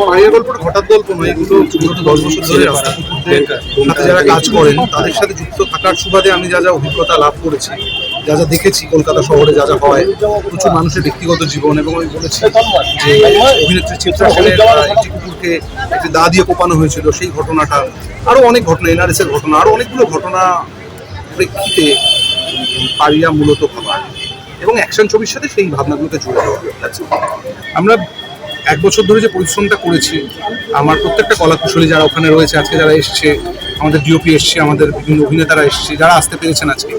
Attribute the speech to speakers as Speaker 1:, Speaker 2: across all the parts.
Speaker 1: বাইরের গল্পটা হঠাৎ গল্প নয় এগুলো বিগত দশ বছর ধরে রাস্তা যারা কাজ করেন, তাদের সাথে যুক্ত থাকার সুবাদে আমি যা যা অভিজ্ঞতা লাভ করেছি, যা যা দেখেছি, কলকাতা শহরে যা যা হয়, প্রচুর মানুষের ব্যক্তিগত জীবন এবং আমি বলেছি যে অভিনেত্রী চিত্রা একটি দা দিয়ে কোপানো হয়েছিল, সেই ঘটনাটা, আরও অনেক ঘটনা এনআরএস এর ঘটনা, আরও অনেকগুলো ঘটনা প্রেক্ষিতে পারিয়া মূলত ভাবার এবং অ্যাকশন ছবির সাথে সেই ভাবনাগুলোকে জুড়ে আমরা এক বছর ধরে যে পরিশ্রমটা করেছি, আমার প্রত্যেকটা কলাকুশলী যারা ওখানে রয়েছে, আজকে যারা এসছে, আমাদের ডিওপি এসছে, আমাদের বিভিন্ন অভিনেতারা এসছে, যারা আসতে পেরেছেন আজকে,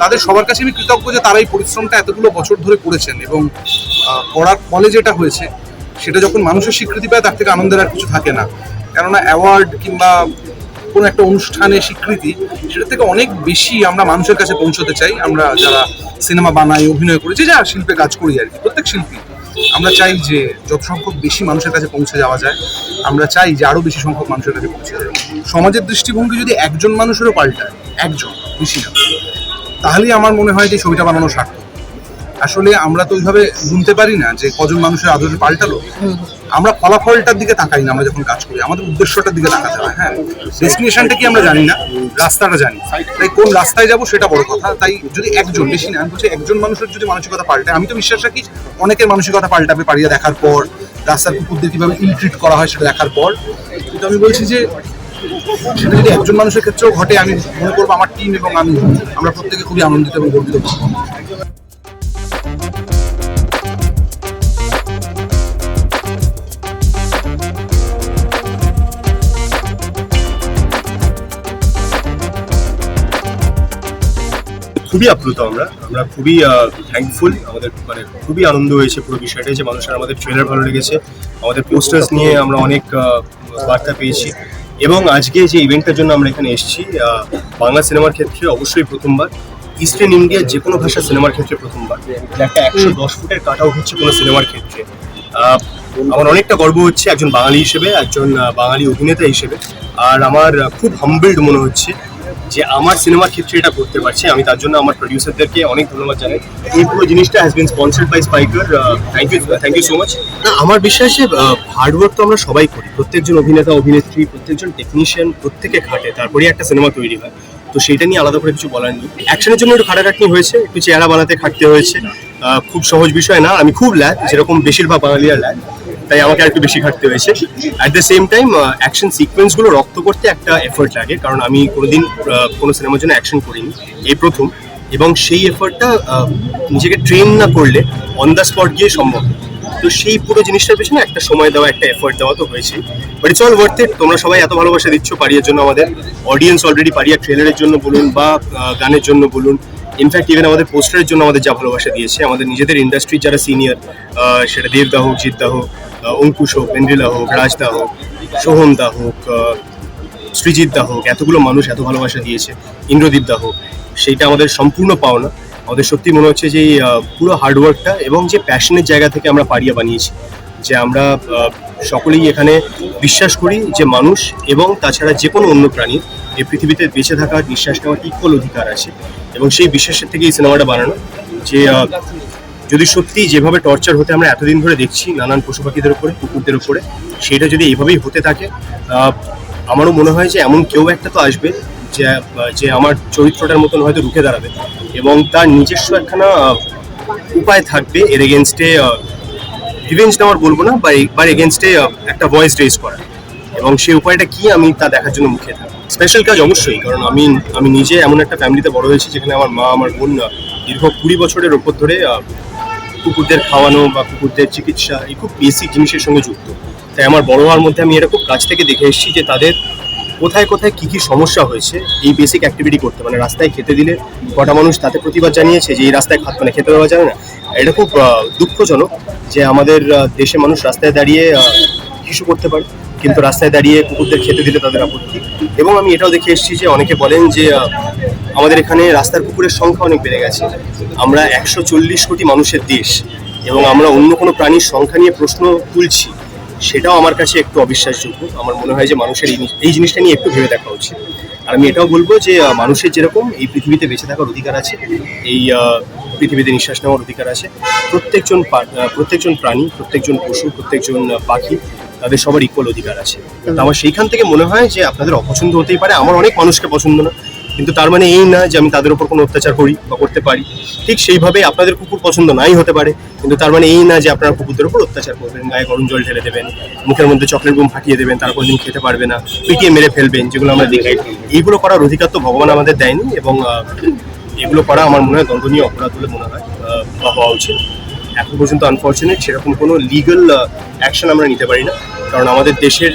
Speaker 1: তাদের সবার কাছে আমি কৃতজ্ঞ যে তারা এই পরিশ্রমটা এতগুলো বছর ধরে করেছেন এবং করার ফলে যেটা হয়েছে, সেটা যখন মানুষের স্বীকৃতি পায়, তার থেকে আনন্দের আর কিছু থাকে না। কেননা অ্যাওয়ার্ড কিংবা কোনো একটা অনুষ্ঠানে স্বীকৃতি সেটা থেকে অনেক বেশি আমরা মানুষের কাছে পৌঁছতে চাই। আমরা যারা সিনেমা বানাই, অভিনয় করি, যে যারা শিল্পে কাজ করি আর কি, প্রত্যেক শিল্পী। আমরা চাই যে যত সংখ্যক বেশি মানুষের কাছে পৌঁছে যাওয়া যায়, আমরা চাই যে আরও বেশি সংখ্যক মানুষের কাছে পৌঁছে যায়। সমাজের দৃষ্টিভঙ্গি যদি একজন মানুষেরও পাল্টায়, একজন, বেশি না, তাহলেই আমার মনে হয় যে ছবিটা বানানো সার্থক। আসলে আমরা তো ওইভাবে গুনতে পারি না যে কজন মানুষের আদরে পাল্টালো। আমরা ফলাফলটার দিকে তাকাই না, আমরা যখন কাজ করি, আমাদের উদ্দেশ্যটার দিকে তাকাতে হয় হ্যাঁ। ডেস্টিনেশনটা কি আমরা জানি না, রাস্তাটা জানি। তাই কোন রাস্তায় যাব সেটা বড় কথা, তাই যদি একজন, বেশি না বলছি একজন মানুষের যদি মানসিকতা পাল্টায় আমি তো বিশ্বাস রাখি অনেকের মানসিকতা পাল্টাবে পারিয়া দেখার পর, রাস্তার কুকুরদের কীভাবে ইলট্রিট করা হয় সেটা দেখার পর। কিন্তু আমি বলছি যে, সেটা যদি একজন মানুষের ক্ষেত্রেও ঘটে, আমি মনে করব আমার টিম এবং আমি, আমরা প্রত্যেকে খুবই আনন্দিত এবং গর্বিত।
Speaker 2: খুবই আপ্লুত আমরা। আমরা খুবই থ্যাঙ্কফুল আমাদের মানে খুবই আনন্দ হয়েছে পুরো বিষয়টা যে মানুষের আমাদের ট্রেলার ভালো লেগেছে। আমাদের পোস্টার্স নিয়ে আমরা অনেক বার্তা পেয়েছি। এবং আজকে যে ইভেন্টটার জন্য আমরা এখানে এসেছি বাংলা সিনেমার ক্ষেত্রে অবশ্যই প্রথমবার। ইস্টার্ন ইন্ডিয়ার যে কোনো ভাষা সিনেমার ক্ষেত্রে প্রথমবার। একটা একশো দশ ফুটের কাট আউট হচ্ছে কোনো সিনেমার ক্ষেত্রে। আমার অনেকটা গর্ব হচ্ছে একজন বাঙালি হিসেবে, একজন বাঙালি অভিনেতা হিসেবে। আর আমার খুব হাম্বেলড মনে হচ্ছে যে আমার সিনেমার ক্ষেত্রে এটা করতে পারছি, আমি তার জন্য আমার প্রডিউসারদেরকে অনেক ধন্যবাদ জানাই। এই পুরো জিনিসটা has been sponsored by Spiker thank you thank you so much না, আমার বিশ্বাস হার্ডওয়ার্ক তো আমরা সবাই করি। প্রত্যেকজন অভিনেতা, অভিনেত্রী, প্রত্যেকজন টেকনিশিয়ান প্রত্যেকে খাটে তারপরেই একটা সিনেমা তৈরি হয়। তো সেটা নিয়ে আলাদা করে কিছু বলার নেই। অ্যাকশনের জন্য একটু খাটাখাটনি হয়েছে, একটু চেহারা বানাতে খাটতে হয়েছে। খুব সহজ বিষয় না, আমি খুব ল্যাদ যেরকম বেশিরভাগ বাঙালিরা ল্যাদ তাই আমাকে একটু বেশি খাটতে হয়েছে। At the same time action সিকোয়েন্সগুলো রক্ত করতে একটা এফোর্ট লাগে, কারণ আমি কোনোদিন কোনো সিনেমার জন্য অ্যাকশন করিনি, এই প্রথম। এবং সেই এফোর্টটা নিজেকে ট্রেন না করলে অন দ্য স্পট গিয়ে সম্ভব তো সেই পুরো জিনিসটার পেছনে একটা সময় দেওয়া, একটা এফোর্ট দেওয়া তো হয়েছে। But it's all worth it তোমরা সবাই এত ভালোবাসা দিচ্ছ পারিয়ার জন্য আমাদের। অডিয়েন্স অলরেডি পারিয়া ট্রেলারের জন্য বলুন বা গানের জন্য বলুন। ইনফ্যাক্ট ইভেন আমাদের পোস্টারের জন্য আমাদের যা ভালোবাসা দিয়েছে, আমাদের নিজেদের ইন্ডাস্ট্রির যারা সিনিয়র সেটা দেবদা হোক হোক অঙ্কুশ হোক পেন্ড্রিলা হোক, রাজদা হোক সোহম দা হোক সৃজিৎ দা হোক, এতগুলো মানুষ এত ভালোবাসা দিয়েছে ইন্দ্রদীপ দা হোক, সেইটা আমাদের সম্পূর্ণ পাওনা। আমাদের সত্যি মনে হচ্ছে যে পুরো হার্ডওয়ার্কটা এবং যে প্যাশনের জায়গা থেকে আমরা পারিয়া বানিয়েছি, যে আমরা সকলেই এখানে বিশ্বাস করি যে মানুষ এবং তাছাড়া যে কোনো অন্য প্রাণীর এই পৃথিবীতে বেঁচে থাকার নিঃশ্বাস নেওয়ার ইকুয়াল অধিকার আছে। এবং সেই বিশ্বাসের থেকে এই সিনেমাটা বানানো, যে যদি সত্যি যেভাবে টর্চার হতে আমরা এতদিন ধরে দেখছি নানান পশু পাখিদের উপরে, কুকুরদের উপরে, সেটা যদি এইভাবেই হতে থাকে আমারও মনে হয় যে এমন কেউ একটা তো আসবে যে যে আমার চরিত্রটার মতন হয়তো রুখে দাঁড়াবে এবং তার নিজস্ব একখানা উপায় থাকবে এর এগেনস্টে রিভেঞ্জ নেওয়ার বলব না, বা এগেনস্টে একটা ভয়েস রেজ করা এবং সেই উপায়টা কি আমি তা দেখার জন্য মুখে থাকি। স্পেশাল কাজ অবশ্যই, কারণ আমি আমি নিজে এমন একটা ফ্যামিলিতে বড় হয়েছি যেখানে আমার মা, আমার বোন দীর্ঘ কুড়ি বছরের ওপর ধরে কুকুরদের খাওয়ানো বা কুকুরদের চিকিৎসা এই খুব বেসিক জিনিসের সঙ্গে যুক্ত। তাই আমার বড় হওয়ার মধ্যে আমি এটা খুব কাছ থেকে দেখে এসেছি যে তাদের কোথায় কোথায় কি কি সমস্যা হয়েছে, এই বেসিক অ্যাক্টিভিটি করতে। মানে রাস্তায় খেতে দিলে কটা মানুষ তাতে প্রতিবাদ জানিয়েছে যে এই রাস্তায় খাত মানে খেতে দেওয়া যাবে না। এটা খুব দুঃখজনক যে আমাদের দেশে মানুষ রাস্তায় দাঁড়িয়ে কিছু করতে পারে। কিন্তু রাস্তায় দাঁড়িয়ে কুকুরদের খেতে দিলে তাদের আপত্তি। এবং আমি এটাও দেখে এসেছি যে অনেকে বলেন যে আমাদের এখানে রাস্তার কুকুরের সংখ্যা অনেক বেড়ে গেছে। আমরা একশো চল্লিশ কোটি মানুষের দেশ এবং আমরা অন্য কোনো প্রাণীর সংখ্যা নিয়ে প্রশ্ন তুলছি, সেটাও আমার কাছে একটু অবিশ্বাসযোগ্য। আমার মনে হয় যে মানুষের এই জিনিসটা নিয়ে একটু ভেবে দেখা উচিত। আর আমি এটাও বলব যে মানুষের যেরকম এই পৃথিবীতে বেঁচে থাকার অধিকার আছে, এই পৃথিবীতে নিঃশ্বাস নেওয়ার অধিকার আছে, প্রত্যেকজন প্রত্যেকজন প্রাণী, প্রত্যেকজন পশু, প্রত্যেকজন পাখি তাদের সবার ইকুয়াল অধিকার আছে। তো আমার সেইখান থেকে মনে হয় যে আপনাদের অপছন্দ হতেই পারে। আমার অনেক মানুষকে পছন্দ না। কিন্তু তার মানে এই না যে আমি তাদের উপর কোনো অত্যাচার করি বা করতে পারি। ঠিক সেইভাবে আপনাদের কুকুর পছন্দ নাই হতে পারে। কিন্তু তার মানে এই না যে আপনারা কুকুরদের উপর অত্যাচার করবেন গায়ে গরম জল ঢেলে দেবেন মুখের মধ্যে চকলেট বুম ফাটিয়ে দেবেন তারপর দিন খেতে পারবে না পিটিয়ে মেরে ফেলবেন যেগুলো আমরা দেখি। এইগুলো করার অধিকার তো ভগবান আমাদের দেয়নি এবং এগুলো করা আমার মনে হয় দণ্ডনীয় অপরাধ বলে মনে হয় বা হওয়া উচিত। এখন পর্যন্ত আনফর্চুনেট সেরকম কোনো লিগাল অ্যাকশন আমরা নিতে পারি না। কারণ আমাদের দেশের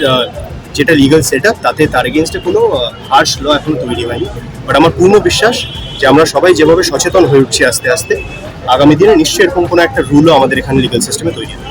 Speaker 2: যেটা লিগাল সেট আপ তাতে তার এগেনস্টে কোনো হার্শ ল এখন তৈরি হয়নি। বাট আমার পূর্ণ বিশ্বাস যে আমরা সবাই যেভাবে সচেতন হয়ে উঠছি আস্তে আস্তে, আগামী দিনে নিশ্চয়ই এরকম কোনো একটা রুলও আমাদের এখানে লিগাল সিস্টেমে তৈরি হবে।